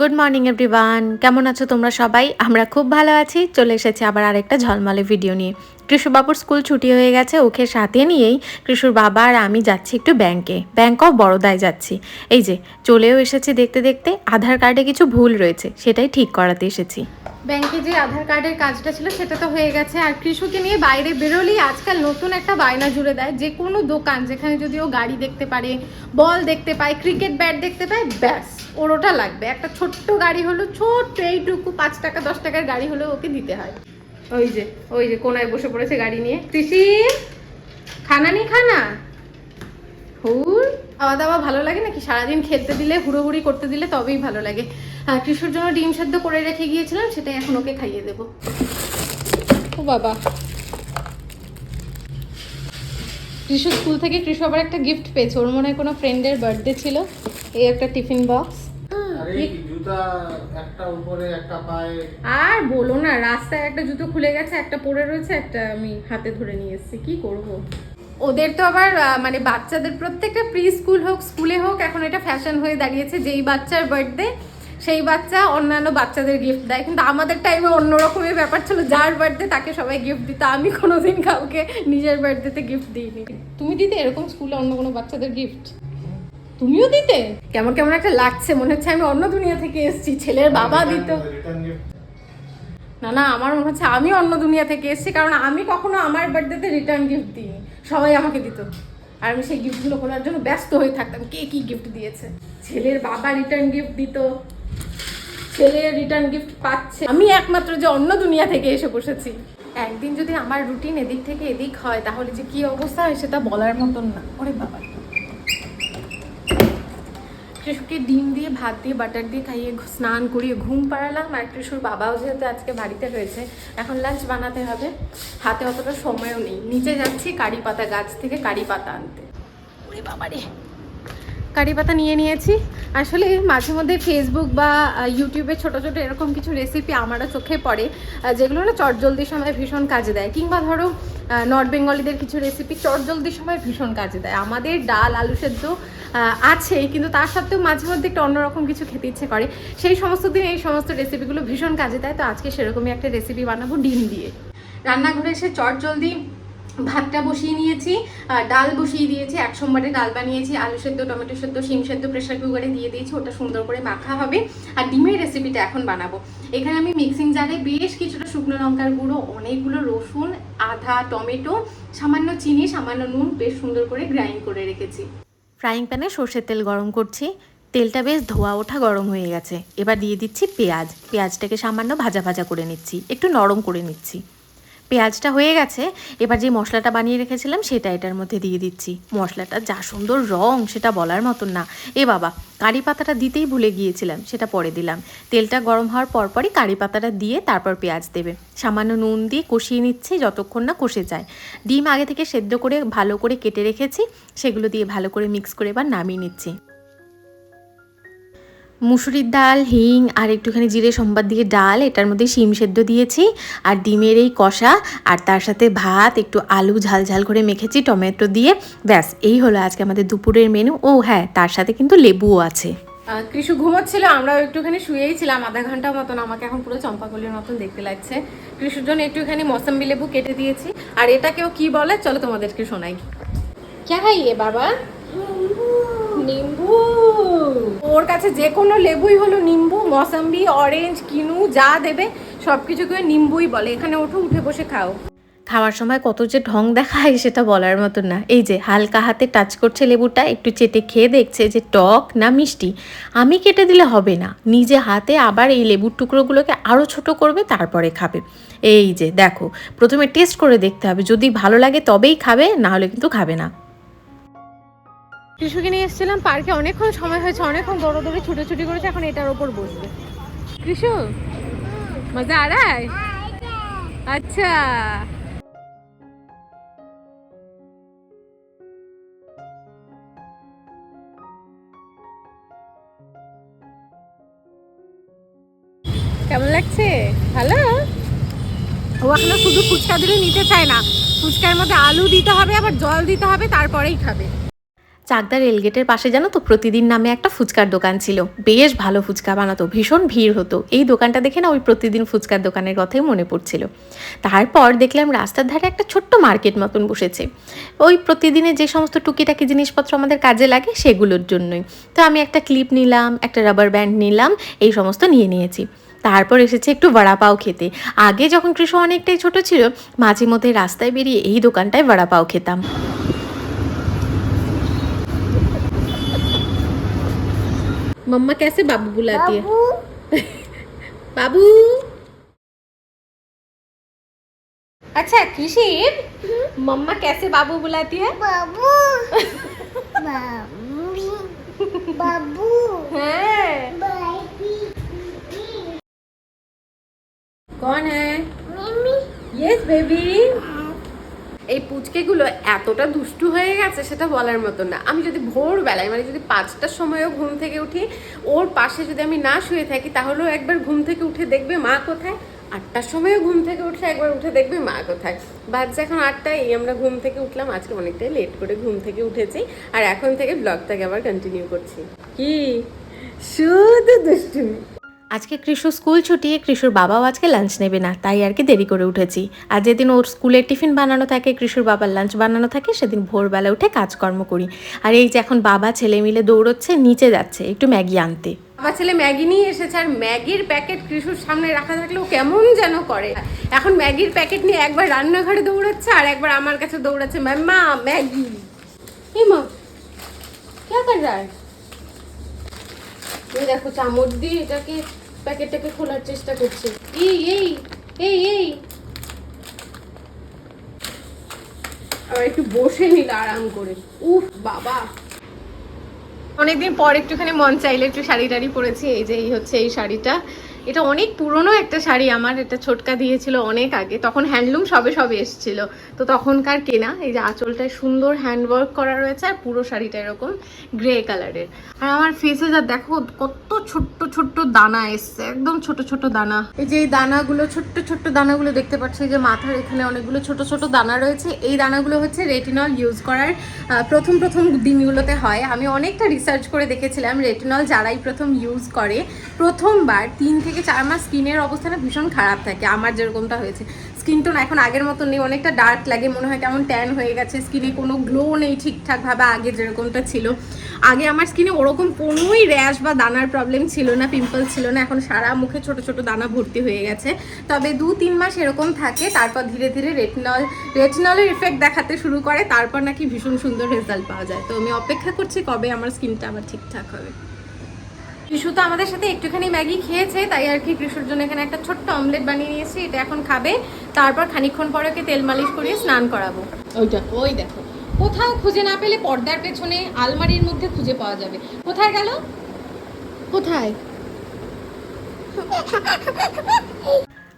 Good morning everyone কেমন আছো তোমরা সবাই? আমরা খুব ভালো আছি। চলে এসেছি আবার আরেকটা ঝলমলে ভিডিও নিয়ে। কৃষ্ণবাবুর স্কুল ছুটি হয়ে গেছে, ওকে সাথে নিয়েই কৃষ্ণর বাবা আর আমি যাচ্ছি একটু ব্যাংকে ব্যাংক অফ বড়োদায় যাচ্ছি। এই যে, চলেও এসেছি দেখতে দেখতে, আধার কার্ডে কিছু ভুল রয়েছে, সেটাই ঠিক করাতে এসেছি। ব্যাংকে যে আধার কার্ডের কাজটা ছিল, সেটা তো হয়ে গেছে। আর কৃষকে নিয়ে বাইরে বেরোলেই আজকাল নতুন একটা বায়না জুড়ে দেয়। যে কোনো দোকান, যেখানে যদি ও গাড়ি দেখতে পারে, বল দেখতে পায় ক্রিকেট ব্যাট দেখতে পায়, ব্যাস, ওর ওটা লাগবে। একটা ছোট্ট গাড়ি হলো ছোট্ট এইটুকু, পাঁচ টাকা, দশ টাকার গাড়ি হলেও ওকে দিতে হয়। ওই যে ওই যে কোনায় বসে পড়েছে গাড়ি নিয়ে। কৃষি খানা নি খানা? হুর। খাওয়া দাওয়া ভালো লাগে নাকি? সারাদিন খেলতে দিলে হুড়োহুড়ি করতে দিলে তবেই ভালো লাগে। আর কৃষুর জন্য ডিম সেদ্ধ করে রেখে গিয়েছিলাম সেটাই এখন ওকে খাইয়ে দেবো। ও বাবা। কৃষু স্কুল থেকে কৃষু আবার একটা গিফট পেয়েছে। ওর মনে হয় কোনো ফ্রেন্ডের বার্থডে ছিল। এই একটা টিফিন বক্স জুতা একটা উপরে একটা পায়ে। আর বলো না রাস্তায় একটা জুতো খুলে গেছে একটা পড়ে রয়েছে একটা আমি হাতে ধরে নিয়ে এসেছি। কি করব? ওদের তো আবার মানে বাচ্চাদের প্রত্যেকটা প্রি স্কুল হোক স্কুলে হোক এখন এটা ফ্যাশন হয়ে দাঁড়িয়েছে। যেই বাচ্চার বার্থডে সেই বাচ্চা অন্যান্য বাচ্চাদের গিফট দেয়। কিন্তু আমাদের টাইমে অন্য রকমের ব্যাপার ছিল। যার বার্থডে তাকে সবাই গিফট দিত। আমি কোনোদিন কাউকে নিজের বার্থডেতে গিফট দিইনি। তুমি দিতে এরকম স্কুলে অন্য কোনো বাচ্চাদের গিফট তুমিও দিতে? কেমন কেমন একটা লাগছে মনে হচ্ছে আমি অন্য দুনিয়া থেকে এসেছি ছেলের বাবা দিত। না না আমার মনে হচ্ছে আমি অন্য দুনিয়া থেকে এসেছি কারণ আমি কখনো আমার বার্থডেতে রিটার্ন গিফট দিইনি। সবাই আমাকে দিত। আর আমি সেই গিফটগুলো খোলার জন্য ব্যস্ত হয়ে থাকতাম কে কি গিফট দিয়েছে। ছেলের বাবা রিটার্ন গিফট দিত। ছেলে রিটার্ন গিফট পাচ্ছে। আমি একমাত্র যে অন্য দুনিয়া থেকে এসে বসেছি। একদিন যদি আমার রুটিন এদিক থেকে এদিক হয় তাহলে যে কি অবস্থা হয় সেটা বলার মতন না। ওরে বাবা। কৃষককে ডিম দিয়ে, ভাত দিয়ে, বাটার দিয়ে খাইয়ে স্নান করিয়ে ঘুম পাড়ালাম। আর কৃষুর বাবাও যেহেতু আজকে বাড়িতে রয়েছে, এখন লাঞ্চ বানাতে হবে। হাতে অতটা সময়ও নেই। নিচে যাচ্ছি কারি পাতা গাছ থেকে কারি পাতা আনতে। কারি পাতা নিয়ে নিয়েছি। আসলে মাঝে মধ্যে ফেসবুক বা ইউটিউবে ছোট ছোট এরকম কিছু রেসিপি আমারও চোখে পড়ে যেগুলো না চটজলদির সময় ভীষণ কাজে দেয়। কিংবা ধরো নর্থ বেঙ্গলিদের কিছু রেসিপি চটজলদির সময় ভীষণ কাজে দেয়। আমাদের ডাল, আলু সেদ্ধ আছেই, কিন্তু তার সত্ত্বেও মাঝে মধ্যে একটু অন্যরকম কিছু খেতে ইচ্ছে করে। সেই সমস্ত দিন এই সমস্ত রেসিপিগুলো ভীষণ কাজে দেয়, তো আজকে সেরকমই একটা রেসিপি বানাবো ডিম দিয়ে। রান্নাঘরে এসে চটজলদি ভাতটা বসিয়ে নিয়েছি ডাল বসিয়ে দিয়েছি, এক সোমবারে ডাল বানিয়েছি, আলু সেদ্ধ, টমেটো সেদ্ধ, শিম সেদ্ধ প্রেশার কুকারে দিয়ে দিয়েছি, ওটা সুন্দর করে মাখা হবে, আর ডিমের রেসিপিটা এখন বানাবো। এখানে আমি মিক্সিং জারে বেশ কিছুটা শুকনো লঙ্কার গুঁড়ো, অনেকগুলো রসুন আধা টমেটো, সামান্য চিনি, সামান্য নুন, বেশ সুন্দর করে গ্রাইন্ড করে রেখেছি। ফ্রাইং প্যানে সর্ষের তেল গরম করছি। তেলটা বেশ ধোয়া ওঠা গরম হয়ে গেছে। এবার দিয়ে দিচ্ছি পেঁয়াজ। পেঁয়াজটাকে সামান্য ভাজা ভাজা করে নিচ্ছি। একটু নরম করে নিচ্ছি। পেঁয়াজটা হয়ে গেছে, এবার যে মশলাটা বানিয়ে রেখেছিলাম সেটা এটার মধ্যে দিয়ে দিচ্ছি। মশলাটা যা সুন্দর রং, সেটা বলার মতন না। এ বাবা, কারি পাতাটা দিতেই ভুলে গিয়েছিলাম, সেটা পরে দিলাম। তেলটা গরম হওয়ার পরপরই কারি পাতাটা দিয়ে তারপর পেঁয়াজ দেবে। সামান্য নুন দিয়ে কষিয়ে নিচ্ছি যতক্ষণ না কষে যায়। ডিম আগে থেকে সেদ্ধ করে, ভালো করে কেটে রেখেছি, সেগুলো দিয়ে ভালো করে মিক্স করে এবার নামিয়ে নিচ্ছি। মুসুরির ডাল হিং আর একটুখানি জিরে সম্বাদ দিয়ে ডাল এটার মধ্যে শিম সেদ্ধ দিয়েছি আর ডিমের এই কষা আর তার সাথে ভাত একটু আলু ঝাল ঝাল করে মেখেছি টমেটো দিয়ে। ব্যাস এই হলো আজকে আমাদের দুপুরের মেনু। ও হ্যাঁ তার সাথে কিন্তু লেবুও আছে। কৃষু ঘুমোচ্ছিল আমরাও একটুখানি শুয়েই ছিলাম আধা ঘণ্টা মতন। আমাকে এখন পুরো চম্পাকলির মতন দেখতে লাগছে। কৃষুর জন্য একটুখানি মৌসম্বি লেবু কেটে দিয়েছি। আর এটাকেও কি বলে? চলো তোমাদেরকে শোনাই। কে খাইয়ে বাবা? নিম্বু। ওর কাছে যে কোনো লেবুই হলো নিম্বু, মৌসম্বি অরেঞ্জ কিনু, যা দেবে সব কিছুকে নিম্বুই বলে। এখানে ওঠো, উঠে বসে খাও। খাওয়ার সময় কত যে ঢং দেখায়, সেটা বলার মতন না। এই যে, হালকা হাতে টাচ করছে লেবুটা, একটু চেটে খেয়ে দেখছে যে টক না মিষ্টি। আমি কেটে দিলে হবে না। নিজে হাতে আবার এই লেবুর টুকরোগুলোকে আরও ছোট করবে, তারপরে খাবে। এই যে, দেখো, প্রথমে টেস্ট করে দেখতে হবে। যদি ভালো লাগে তবেই খাবে, না হলে কিন্তু খাবে না। কৃষুকে নিয়ে এসেছিলাম, পার্কে অনেকক্ষণ সময় হয়েছে, অনেকক্ষণ দৌড়াদৌড়ি, ছুটোছুটি করেছে, এখন এটার ওপর বসবে। কৃষু, মজা আ রা है? আচ্ছা। কেমন লাগছে? ভালো? ও এখনও শুধু ফুচকা দিলে নিতে চায় না। ফুচকার মধ্যে আলু দিতে হবে, আবার জল দিতে হবে, তারপরেই খাবে। চাকদা রেলগেটের পাশে জানো তো, প্রতিদিন নামে একটা ফুচকার দোকান ছিল। বেশ ভালো ফুচকা বানাতো, ভীষণ ভিড় হতো। এই দোকানটা দেখে না ওই প্রতিদিন ফুচকার দোকানের কথাই মনে পড়ছিল। তারপর দেখলাম রাস্তার ধারে একটা ছোট্ট মার্কেট মতন বসেছে। ওই প্রতিদিনে যে সমস্ত টুকিটাকি জিনিসপত্র আমাদের কাজে লাগে সেগুলোর জন্যই। তো আমি একটা ক্লিপ নিলাম, একটা রাবার ব্যান্ড নিলাম, এই সমস্ত নিয়ে নিয়েছি। তারপর এসেছে একটু বড়া পাও খেতে। আগে যখন কৃষ্ণ অনেকটাই ছোট ছিল, মাঝে মধ্যে রাস্তায় বেরিয়ে এই দোকানটায় বড়া পাও খেতাম। मम्मा कैसे बाबू बुलाती है? बाबू। अच्छा किशीर हम्म। मम्मा कैसे बाबू बुलाती है? बाबू। बाबू। है कौन है? यस बेबी এই পুচকেগুলো এতটা দুষ্টু হয়ে গেছে সেটা বলার মতো না। আমি যদি ভোরবেলায় মানে যদি পাঁচটার সময়ও ঘুম থেকে উঠি, ওর পাশে যদি আমি না শুয়ে থাকি, তাহলেও একবার ঘুম থেকে উঠে দেখবে মা কোথায়? আটটার সময়ও ঘুম থেকে উঠে একবার উঠে দেখবে মা কোথায়? বাচ্চা এখন আটটায় এই আমরা ঘুম থেকে উঠলাম, আজকে অনেকটাই লেট করে ঘুম থেকে উঠেছি, আর এখন থেকে ব্লগটাকে আবার কন্টিনিউ করছি। কি? শুধু দুষ্টুমি। আজকে কৃষু স্কুল ছুটিয়ে কৃষুর বাবাও আজকে লাঞ্চ নেবে না, তাই আর কি দেরি করে উঠেছি। আর যেদিন ওর স্কুলের টিফিন বানানো থাকে, কৃষুর বাবার লাঞ্চ বানানো থাকে, সেদিন ভোরবেলা উঠে কাজকর্ম করি। আর এই যে এখন বাবা, ছেলে মিলে দৌড়চ্ছে, নিচে যাচ্ছে, একটু ম্যাগি আনতে। আমার ছেলে ম্যাগি নিয়ে এসেছে, আর ম্যাগির প্যাকেট কৃষুর সামনে রাখা থাকলেও কেমন যেন করে। এখন ম্যাগির প্যাকেট নিয়ে একবার রান্নাঘরে দৌড়াচ্ছে, আর একবার আমার কাছে দৌড়াচ্ছে ম্যাম মা ম্যাগি। এই মা, কে কর এই দেখো চামচ দিয়ে এটাকে প্যাকেটটাকে খোলার চেষ্টা করছে। এই এই এই এই। আবার একটু বসে নিল আরাম করে। উফ, বাবা। অনেকদিন পর একটুখানি মন চাইলে একটু শাড়ি টাড়ি পরেছি, এই যে এই হচ্ছে এই শাড়িটা। এটা অনেক পুরনো একটা শাড়ি আমার, এটা ছোটকা দিয়েছিল অনেক আগে, তখন হ্যান্ডলুম সবে সবে এসেছিল। তো তখনকার কেনা, এই যে আঁচলটায় সুন্দর হ্যান্ডওয়ার্ক করা রয়েছে আর পুরো শাড়িটা এরকম গ্রে কালারের আর আমার ফেসে যা দেখো, কত ছোট্ট ছোট্ট দানা এসছে, একদম ছোট ছোট দানা। এই যে এই দানাগুলো, ছোট্ট ছোট্ট দানাগুলো দেখতে পাচ্ছি যে মাথার এখানে অনেকগুলো ছোট ছোট দানা রয়েছে। এই দানাগুলো হচ্ছে রেটিনল ইউজ করার প্রথম প্রথম দিনগুলোতে হয়। আমি অনেকটা রিসার্চ করে দেখেছিলাম রেটিনল যারাই প্রথম ইউজ করে, প্রথমবার তিন থেকে চার মাস স্কিনের অবস্থাটা ভীষণ খারাপ থাকে, আমার যেরকমটা হয়েছে। স্কিন টোন এখন আগের মতো নেই, অনেকটা ডার্ক লাগে, মনে হয় কেমন ট্যান হয়ে গেছে স্কিনে কোনো গ্লো নেই ঠিকঠাকভাবে আগে যেরকমটা ছিল। আগে আমার স্কিনে ওরকম কোনোই র্যাশ বা দানার প্রবলেম ছিল না পিম্পল ছিল না, এখন সারা মুখে ছোট ছোট দানা ভর্তি হয়ে গেছে। তবে দু তিন মাস এরকম থাকে, তারপর ধীরে ধীরে রেটিনল রেটিনলের ইফেক্ট দেখাতে শুরু করে, তারপর নাকি ভীষণ সুন্দর রেজাল্ট পাওয়া যায়। তো আমি অপেক্ষা করছি কবে আমার স্কিনটা আবার ঠিকঠাক হবে। কৃষু তো আমাদের সাথে একটুখানি ম্যাগি খেয়েছে তাই আর কি কৃষুর জন্য এখানে একটা ছোট্ট অমলেট বানিয়ে নিয়েছি এটা এখন খাবে। তারপর খানিক্ষণ পরে ওকে তেল মালিশ করিয়ে স্নান করাবো। ওইটা ওই দেখো। কোথাও খুঁজে না পেলে পর্দার পেছনে আলমারির মধ্যে খুঁজে পাওয়া যাবে। কোথায় গেল? কোথায়?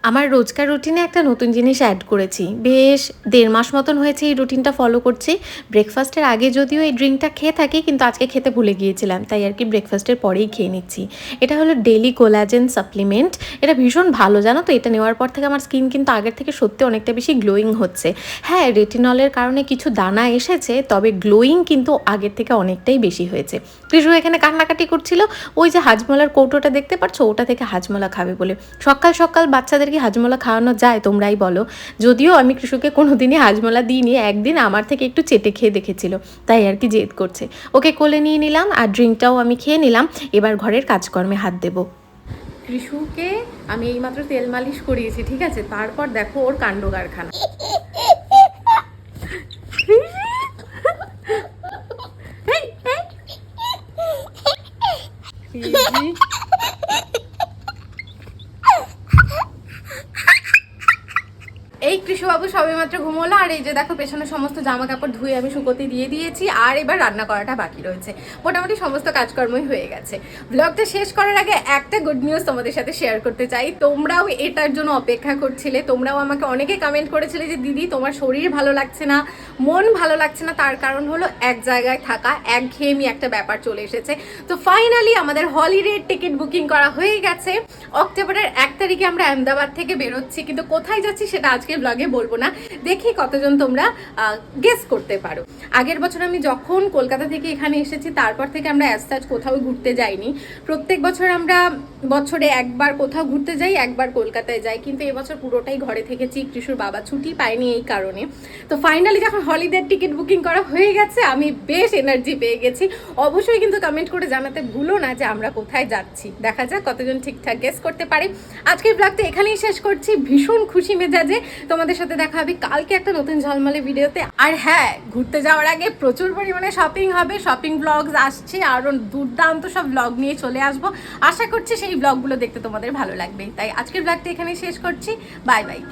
আমার রোজকার রুটিনে একটা নতুন জিনিস অ্যাড করেছি। বেশ দেড় মাস মতন হয়েছে এই রুটিনটা ফলো করছি। ব্রেকফাস্টের আগে যদিও এই ড্রিঙ্কটা খেয়ে থাকি, কিন্তু আজকে খেতে ভুলে গিয়েছিলাম, তাই আর কি ব্রেকফাস্টের পরেই খেয়ে নিচ্ছি। এটা হলো ডেলি কোলাজেন সাপ্লিমেন্ট এটা ভীষণ ভালো, জানো তো? এটা নেওয়ার পর থেকে আমার স্কিন কিন্তু আগের থেকে সত্যি অনেকটা বেশি গ্লোয়িং হচ্ছে। হ্যাঁ রেটিনলের কারণে কিছু দানা এসেছে, তবে গ্লোয়িং কিন্তু আগের থেকে অনেকটাই বেশি হয়েছে। কৃষ্ণ এখানে কান্নাকাটি করছিল, ওই যে হাজমলার কৌটোটা দেখতে পাচ্ছ ওটা থেকে হাজমলা খাবে বলে। সকাল সকাল বাচ্চাদের কি হাজমলা খাওয়ানো যায় তোমরাই বলো। যদিও আমি কৃষকে কোনোদিনই হাজমলা দিইনি একদিন আমার থেকে একটু চেটে খেয়ে দেখেছিল তাই আর কি জেদ করছে। ওকে কোলে নিয়ে নিলাম আর ড্রিঙ্কটাও আমি খেয়ে নিলাম এবার ঘরের কাজকর্মে হাত দেবো। কৃষুকে আমি এইমাত্র তেল মালিশ করিয়েছি ঠিক আছে? তারপর দেখো ওর কাণ্ড কারখানা। এই, এই। কৃষি। এই কৃষবাবু সবে মাত্র ঘুমোলো, আর এই যে দেখো পেছনে সমস্ত জামা কাপড় ধুয়ে আমি শুকোতে দিয়ে দিয়েছি, আর এবার রান্না করাটা বাকি রয়েছে মোটামুটি সমস্ত কাজকর্মই হয়ে গেছে ব্লগটা শেষ করার আগে একটা গুড নিউজ তোমাদের সাথে শেয়ার করতে চাই তোমরাও এটার জন্য অপেক্ষা করছিলে, তোমরাও আমাকে অনেকে কমেন্ট করেছিলে যে, দিদি, তোমার শরীর ভালো লাগছে না, মন ভালো লাগছে না তার কারণ হলো এক জায়গায় থাকা, একঘেয়েমি একটা ব্যাপার চলে এসেছে তো ফাইনালি আমাদের হলিডে টিকিট বুকিং করা হয়ে গেছে অক্টোবরের এক তারিখে আমরা আহমেদাবাদ থেকে বেরোচ্ছি, কিন্তু কোথায় যাচ্ছি সেটা আজকে ব্লগে বলব না, দেখি কতজন তোমরা গেস করতে পারো। আগের বছর আমি যখন কলকাতা থেকে এখানে এসেছি, তারপর থেকে আমরা অ্যাজ কোথাও ঘুরতে যাইনি। প্রত্যেক বছর আমরা বছরে একবার কোথাও ঘুরতে যাই, একবার কলকাতায় যাই, কিন্তু এবছর পুরোটাই ঘরে থেকেছি, কৃষুর বাবা ছুটি পায়নি এই কারণে। তো ফাইনালি যখন হলিডের টিকিট বুকিং করা হয়ে গেছে, আমি বেশ এনার্জি পেয়ে গেছি। অবশ্যই কিন্তু কমেন্ট করে জানাতে ভুলো না যে আমরা কোথায় যাচ্ছি। দেখা যাক কতজন ঠিকঠাক গেস করতে পারে। আজকের ব্লগটা এখানেই শেষ করছি। ভীষণ খুশি মেজাজে। তোমাদের সাথে দেখা হবে কালকে একটা নতুন ঝলমলে ভিডিওতে। আর হ্যাঁ ঘুরতে যাওয়ার আগে প্রচুর পরিমাণে শপিং হবে শপিং ব্লগস আসছে আরও দুর্দান্ত সব ব্লগ নিয়ে চলে আসব। আশা করছি সেই ব্লগগুলো দেখতে তোমাদের ভালো লাগবে তাই আজকের ব্লগটা এখানে শেষ করছি। Bye bye